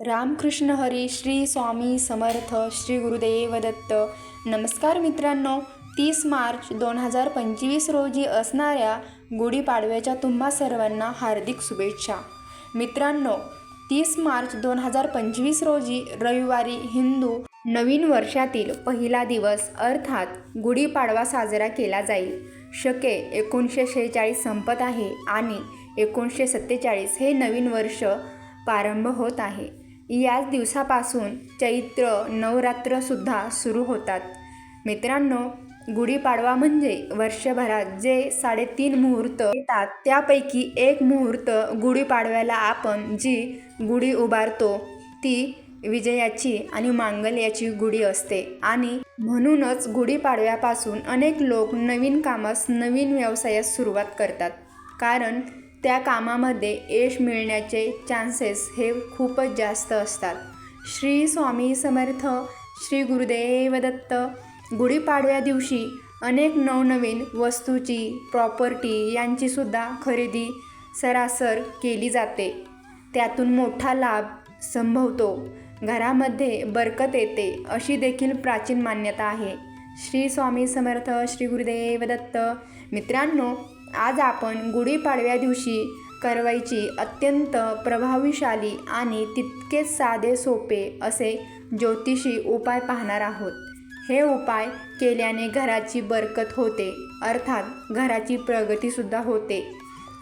रामकृष्ण हरी श्री स्वामी समर्थ श्री गुरुदेव दत्त नमस्कार मित्रांनो तीस मार्च दोन हजार पंचवीस रोजी असणाऱ्या गुढीपाडव्याच्या तुम्हा सर्वांना हार्दिक शुभेच्छा. मित्रांनो तीस मार्च दोन हजार पंचवीस रोजी रविवारी हिंदू नवीन वर्षातील पहिला दिवस अर्थात गुढीपाडवा साजरा केला जाईल. शके एकोणीसशे शेहेचाळीस संपत आहे आणि एकोणीसशे सत्तेचाळीस हे नवीन वर्ष प्रारंभ होत आहे. याच दिवसापासून चैत्र नवरात्रसुद्धा सुरू होतात. मित्रांनो गुढीपाडवा म्हणजे वर्षभरात जे साडेतीन मुहूर्त येतात त्यापैकी एक मुहूर्त गुढीपाडव्याला आपण जी गुढी उभारतो ती विजयाची आणि मांगल्याची गुढी असते. आणि म्हणूनच गुढीपाडव्यापासून अनेक लोक नवीन कामास नवीन व्यवसायास सुरुवात करतात. कारण त्या कामामध्ये यश मिळण्याचे चान्सेस हे खूपच जास्त असतात. श्री स्वामी समर्थ श्री गुरुदेव दत्त गुढीपाडव्या दिवशी अनेक नवनवीन वस्तूची प्रॉपर्टी यांचीसुद्धा खरेदी सरासर केली जाते. त्यातून मोठा लाभ संभवतो. घरामध्ये बरकत येते अशी देखील प्राचीन मान्यता आहे. श्री स्वामी समर्थ श्री गुरुदेव दत्त मित्रांनो आज आपण गुढीपाडव्या दिवशी करवायची अत्यंत प्रभावीशाली आणि तितकेच साधे सोपे असे ज्योतिषी उपाय पाहणार आहोत. हे उपाय केल्याने घराची बरकत होते अर्थात घराची प्रगतीसुद्धा होते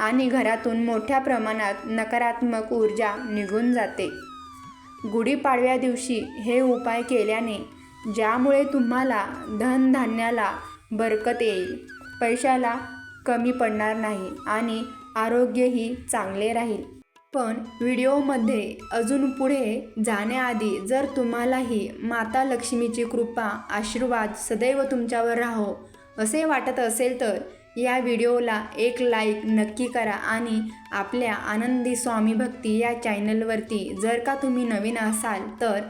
आणि घरातून मोठ्या प्रमाणात नकारात्मक ऊर्जा निघून जाते. गुढीपाडव्या दिवशी हे उपाय केल्याने ज्यामुळे तुम्हाला धनधान्याला बरकत येईल पैशाला कमी पडणार नाही आणि आरोग्यही चांगले राहील. पण व्हिडिओमध्ये अजून पुढे जाण्याआधी जर तुम्हालाही माता लक्ष्मीची कृपा आशीर्वाद सदैव तुमच्यावर राहो असे वाटत असेल तर या व्हिडिओला एक लाईक नक्की करा आणि आपल्या आनंदी स्वामी भक्ती या चॅनलवरती जर का तुम्ही नवीन असाल तर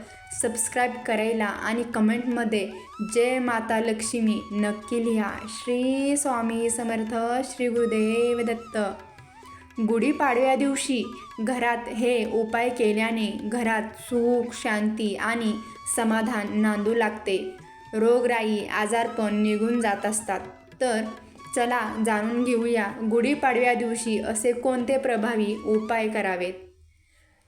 सबस्क्राईब करायला आणि कमेंटमध्ये जय माता लक्ष्मी नक्की लिहा. श्री स्वामी समर्थ श्री गुरुदेव दत्त. गुढीपाडव्या दिवशी घरात हे उपाय केल्याने घरात सुख शांती आणि समाधान नांदू लागते. रोगराई आजारपण निघून जात असतात. तर चला जाणून घेऊया गुढीपाडव्या दिवशी असे कोणते प्रभावी उपाय करावेत?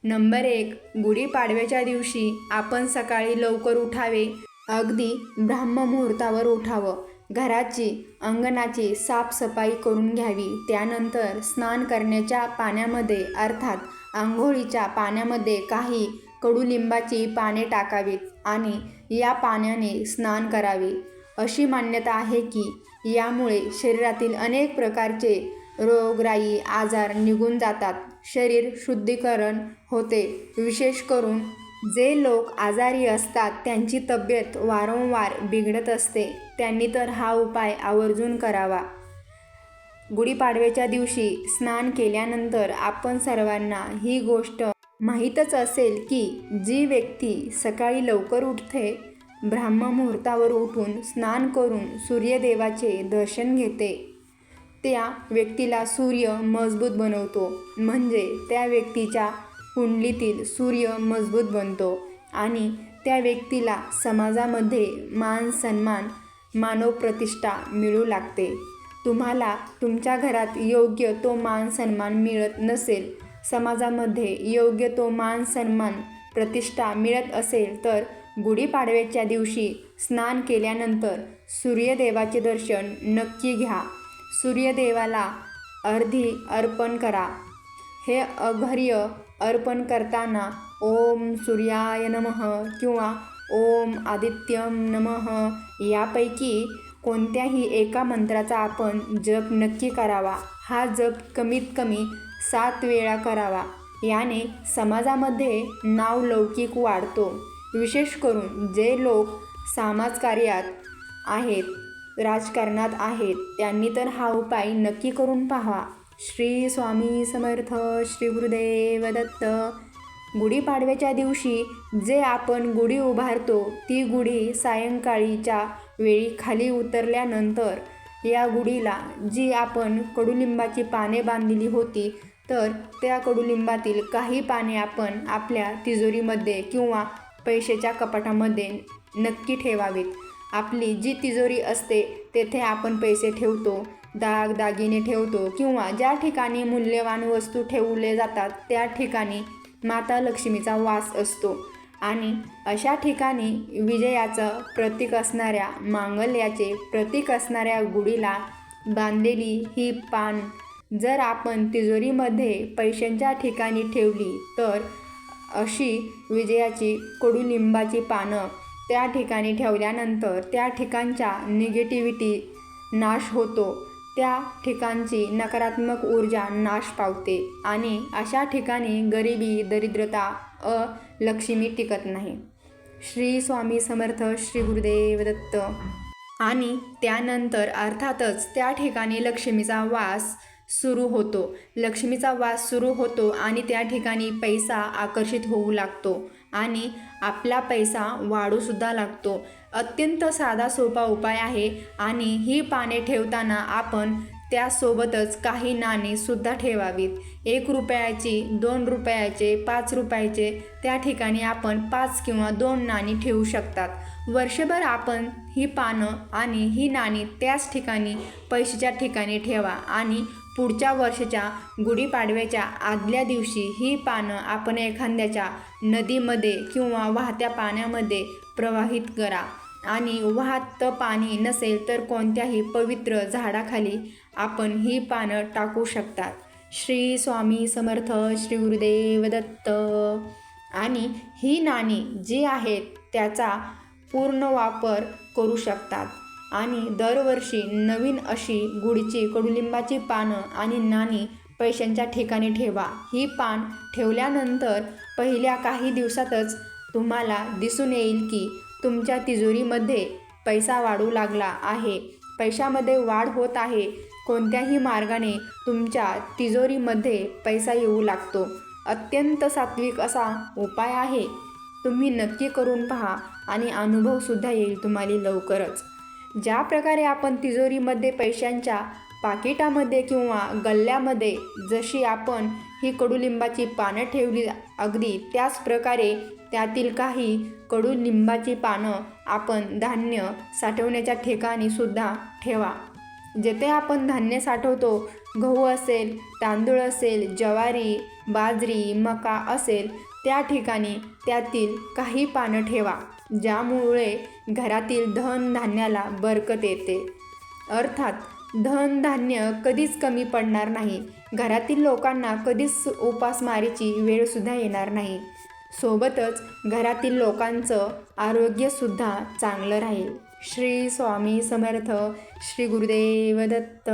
नंबर एक गुढीपाडव्याच्या दिवशी आपण सकाळी लवकर उठावे. अगदी ब्राह्ममुहूर्तावर उठावं. घराची अंगणाची साफसफाई करून घ्यावी. त्यानंतर स्नान करण्याच्या पाण्यामध्ये अर्थात आंघोळीच्या पाण्यामध्ये काही कडुलिंबाची पाने टाकावीत आणि या पाण्याने स्नान करावे. अशी मान्यता आहे की यामुळे शरीरातील अनेक प्रकारचे रोगराई आजार निघून जातात. शरीर शुद्धीकरण होते. विशेष करून जे लोक आजारी असतात त्यांची तब्येत वारंवार बिघडत असते. त्यांनी तर हा उपाय आवर्जून करावा. गुढीपाडव्याच्या दिवशी स्नान केल्यानंतर आपण सर्वांना ही गोष्ट माहीतच असेल की जी व्यक्ती सकाळी लवकर उठते ब्राह्ममुहूर्तावर उठून स्नान करून सूर्यदेवाचे दर्शन घेते. त्या व्यक्तीला सूर्य मजबूत बनवतो. म्हणजे त्या व्यक्तीच्या कुंडलीतील सूर्य मजबूत बनतो आणि त्या व्यक्तीला समाजामध्ये मान सन्मान मानव प्रतिष्ठा मिळू लागते. तुम्हाला तुमच्या घरात योग्य तो मान सन्मान मिळत नसेल समाजामध्ये योग्य तो मान सन्मान प्रतिष्ठा मिळत असेल तर गुढीपाडव्याच्या दिवशी स्नान केल्यानंतर सूर्यदेवाचे दर्शन नक्की घ्या. सूर्यदेवाला अर्धी अर्पण करा. हे अघर्य अर्पण करताना ओम सूर्याय नमः किंवा ओम आदित्यम नमः यापैकी कोणत्याही एका मंत्राचा आपण जप नक्की करावा. हा जप कमीत कमी सात वेळा करावा. याने समाजामध्ये नाव लौकिक वाढतो. विशेष करून जे लोक समाजकार्यात आहेत राजकारणात आहेत त्यांनी तर हा उपाय नक्की करून पाहा श्री स्वामी समर्थ श्री गुरुदेव दत्त. गुढीपाडव्याच्या दिवशी जे आपण गुढी उभारतो ती गुढी सायंकाळीच्या वेळी खाली उतरल्यानंतर या गुढीला जी आपण कडुलिंबाची पाने बांधलेली होती तर त्या कडुलिंबातील काही पाने आपण आपल्या तिजोरीमध्ये किंवा पैशाच्या कपाटामध्ये नक्की ठेवावेत. आपली जी तिजोरी असते तेथे आपण पैसे ठेवतो दाग दागिने ठेवतो किंवा ज्या ठिकाणी मूल्यवान वस्तू ठेवले जातात त्या ठिकाणी माता लक्ष्मीचा वास असतो. आणि अशा ठिकाणी विजयाचं प्रतीक असणाऱ्या मांगल्याचे प्रतीक असणाऱ्या गुढीला बांधलेली ही पान जर आपण तिजोरीमध्ये पैशांच्या ठिकाणी ठेवली तर अशी विजयाची कडुलिंबाची पानं त्या ठिकाणी ठेवल्यानंतर त्या ठिकाणच्या निगेटिव्हिटी नाश होतो. त्या ठिकाणची नकारात्मक ऊर्जा नाश पावते आणि अशा ठिकाणी गरिबी दरिद्रता अ लक्ष्मी टिकत नाही. श्री स्वामी समर्थ श्री गुरुदेव दत्त. आणि त्यानंतर अर्थातच त्या ठिकाणी लक्ष्मीचा वास सुरू होतो. लक्ष्मीचा वास सुरू होतो आणि त्या ठिकाणी पैसा आकर्षित होऊ लागतो आणि आपला पैसा वाढूसुद्धा लागतो. अत्यंत साधा सोपा उपाय आहे आणि ही पाने ठेवताना आपण त्यासोबतच काही नाणीसुद्धा ठेवावीत. एक रुपयाची दोन रुपयाचे पाच रुपयाचे त्या ठिकाणी आपण पाच किंवा दोन नाणी ठेवू शकतात. वर्षभर आपण ही पानं आणि ही नाणी त्याच ठिकाणी पैशाच्या ठिकाणी ठेवा आणि पुढच्या वर्षाच्या गुढीपाडव्याच्या आदल्या दिवशी ही पानं आपण एखाद्याच्या नदीमध्ये किंवा वाहत्या पाण्यामध्ये प्रवाहित करा. आणि वाहत पाणी नसेल तर कोणत्याही पवित्र झाडाखाली आपण ही पानं टाकू शकतात. श्री स्वामी समर्थ श्री गुरुदेव दत्त. आणि ही नाणी जी आहेत त्याचा पूर्ण वापर करू शकतात. आणि दरवर्षी नवीन अशी गुढीची कडुलिंबाची पानं आणि नाणी पैशांच्या ठिकाणी ठेवा. ही पान ठेवल्यानंतर पहिल्या काही दिवसातच तुम्हाला दिसून येईल की तुमच्या तिजोरीमध्ये पैसा वाढू लागला आहे. पैशामध्ये वाढ होत आहे. कोणत्याही मार्गाने तुमच्या तिजोरीमध्ये पैसा येऊ लागतो. अत्यंत सात्विक असा उपाय आहे. तुम्ही नक्की करून पहा आणि अनुभवसुद्धा येईल तुम्हाला लवकरच. ज्या प्रकारे आपण तिजोरीमध्ये पैशांच्या पाकिटामध्ये किंवा गल्ल्यामध्ये जशी आपण ही कडुलिंबाची पानं ठेवली अगदी त्याच प्रकारे त्यातील काही कडुलिंबाची पानं आपण धान्य साठवण्याच्या ठिकाणी सुद्धा ठेवा. जेथे आपण धान्य साठवतो गहू असेल तांदूळ असेल ज्वारी बाजरी मका असेल त्या ठिकाणी त्यातील काही पानं ठेवा. ज्यामुळे घरातील धनधान्याला बरकत येते. अर्थात धनधान्य कधीच कमी पडणार नाही. घरातील लोकांना कधीच उपासमारीची वेळसुद्धा येणार नाही. सोबतच घरातील लोकांचं आरोग्यसुद्धा चांगलं राहील. श्री स्वामी समर्थ श्री गुरुदेव दत्त.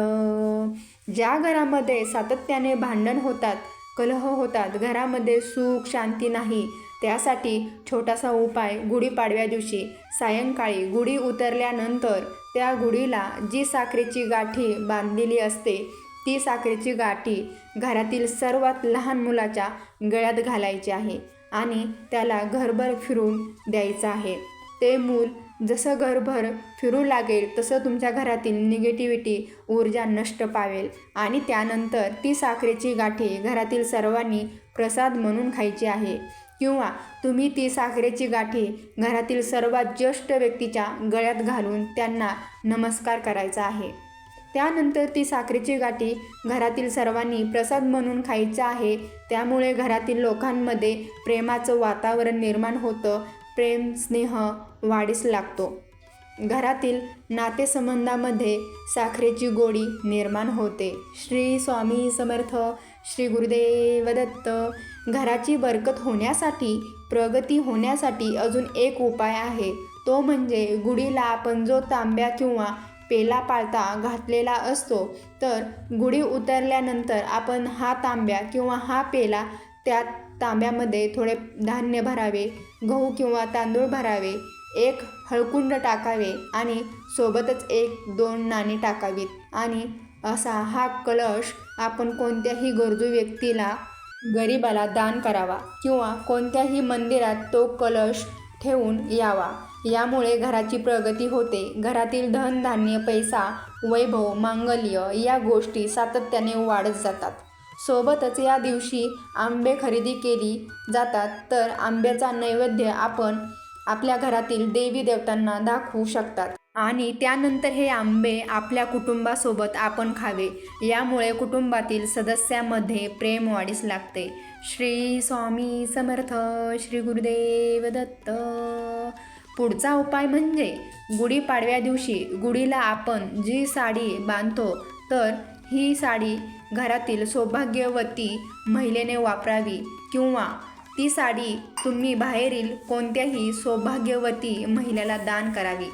ज्या घरामध्ये सातत्याने भांडण होतात कलह होतात घरामध्ये सुख शांती नाही त्यासाठी छोटासा उपाय गुढीपाडव्या दिवशी सायंकाळी गुढी उतरल्यानंतर त्या गुढीला जी साखरेची गाठी बांधलेली असते ती साखरेची गाठी घरातील सर्वात लहान मुलाच्या गळ्यात घालायची आहे आणि त्याला घरभर फिरून द्यायचं आहे. ते मूल जसं घरभर फिरू लागेल तसं तुमच्या घरातील निगेटिव्हिटी ऊर्जा नष्ट पावेल आणि त्यानंतर ती साखरेची गाठी घरातील सर्वांनी प्रसाद म्हणून खायची आहे. किंवा तुम्ही ती साखरेची गाठी घरातील सर्वात ज्येष्ठ व्यक्तीच्या गळ्यात घालून त्यांना नमस्कार करायचा आहे. त्यानंतर ती साखरेची गाठी घरातील सर्वांनी प्रसाद म्हणून खायचं आहे. त्यामुळे घरातील लोकांमध्ये प्रेमाचं वातावरण निर्माण होतं. प्रेम स्नेह वाढीस लागतो. घरातील नातेसंबंधामध्ये साखरेची गोडी निर्माण होते. श्री स्वामी समर्थ श्री गुरुदेव दत्त घराची बरकत होण्यासाठी प्रगती होण्यासाठी अजून एक उपाय आहे. तो म्हणजे गुढीला आपण जो तांब्या किंवा पेला पाळता घातलेला असतो. तर गुढी उतरल्यानंतर आपण हा तांब्या किंवा हा पेला त्या तांब्यामध्ये थोडे धान्य भरावे गहू किंवा तांदूळ भरावे. एक हळकुंड टाकावे आणि सोबतच एक दोन नाणी टाकावीत. आणि असा हा कलश आपण कोणत्याही गरजू व्यक्तीला गरिबाला दान करावा किंवा कोणत्याही मंदिरात तो कलश ठेवून यावा. यामुळे घराची प्रगती होते. घरातील धनधान्य पैसा वैभव मांगल्य या गोष्टी सातत्याने वाढत जातात. सोबतच या दिवशी आंबे खरेदी केली जातात. तर आंब्याचा नैवेद्य आपण आपल्या घरातील देवी देवतांना दाखवू शकतात. आणि त्यानंतर हे आंबे आपल्या कुटुंबासोबत आपण खावे. यामुळे कुटुंबातील सदस्यामध्ये प्रेम वाढीस लागते. श्री स्वामी समर्थ श्री गुरुदेव दत्त. पुढचा उपाय म्हणजे गुढीपाडव्या दिवशी गुढीला आपण जी साडी बांधतो तर ही साडी घरातील सौभाग्यवती महिलेने वापरावी किंवा ती साडी तुम्ही बाहेरील कोणत्याही सौभाग्यवती महिलेला दान करावी.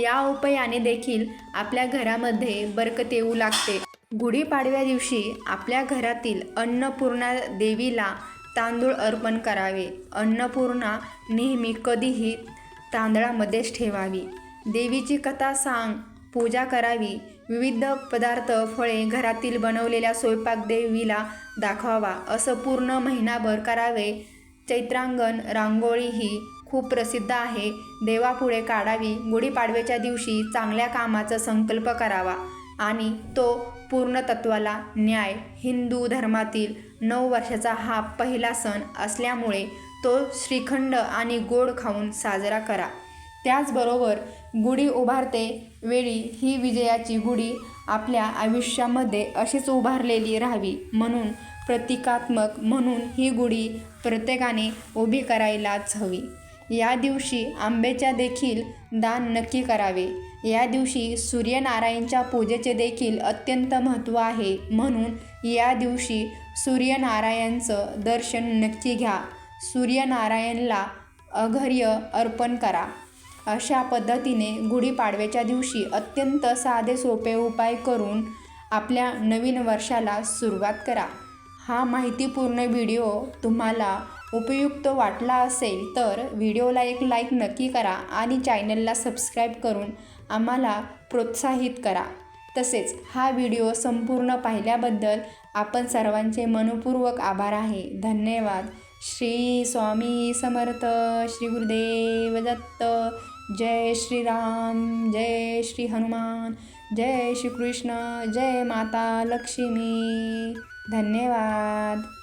या उपायाने देखील आपल्या घरामध्ये बरकत येऊ लागते. गुढीपाडव्या दिवशी आपल्या घरातील अन्नपूर्णा देवीला तांदूळ अर्पण करावे. अन्नपूर्णा नेहमी कधीही तांदळामध्येच ठेवावी. देवीची कथा सांग पूजा करावी. विविध पदार्थ फळे घरातील बनवलेल्या स्वयंपाक देवीला दाखवावा. असं पूर्ण महिनाभर करावे. चैत्रांगण रांगोळी ही खूप प्रसिद्ध आहे. देवापुढे काढावी गुढीपाडव्याच्या दिवशी चांगल्या कामाचा संकल्प करावा आणि तो पूर्णतत्वाला न्याय. हिंदू धर्मातील नऊ वर्षाचा हा पहिला सण असल्यामुळे तो श्रीखंड आणि गोड खाऊन साजरा करा. त्याचबरोबर गुढी उभारते वेळी ही विजयाची गुढी आपल्या आयुष्यामध्ये अशीच उभारलेली राहावी म्हणून प्रतिकात्मक म्हणून ही गुढी प्रत्येकाने उभी करायलाच हवी. या दिवशी आंब्याच्या देखील दान नक्की करावे. या दिवशी सूर्यनारायणच्या पूजेचे देखील अत्यंत महत्त्व आहे म्हणून या दिवशी सूर्यनारायणचं दर्शन नक्की घ्या. सूर्यनारायणला अघर्य अर्पण करा. अशा पद्धतीने गुढीपाडव्याच्या दिवशी अत्यंत साधे सोपे उपाय करून आपल्या नवीन वर्षाला सुरुवात करा. हा माहितीपूर्ण व्हिडिओ तुम्हाला उपयुक्त वाटला असेल तर व्हिडिओला एक लाईक नक्की करा आणि चॅनलला सबस्क्राईब करून आम्हाला प्रोत्साहित करा. तसेच हा व्हिडिओ संपूर्ण पाहिल्याबद्दल आपण सर्वांचे मनपूर्वक आभार आहे. धन्यवाद. श्री स्वामी समर्थ श्री गुरुदेव दत्त जय श्रीराम जय श्री हनुमान जय श्री कृष्ण जय माता लक्ष्मी. धन्यवाद.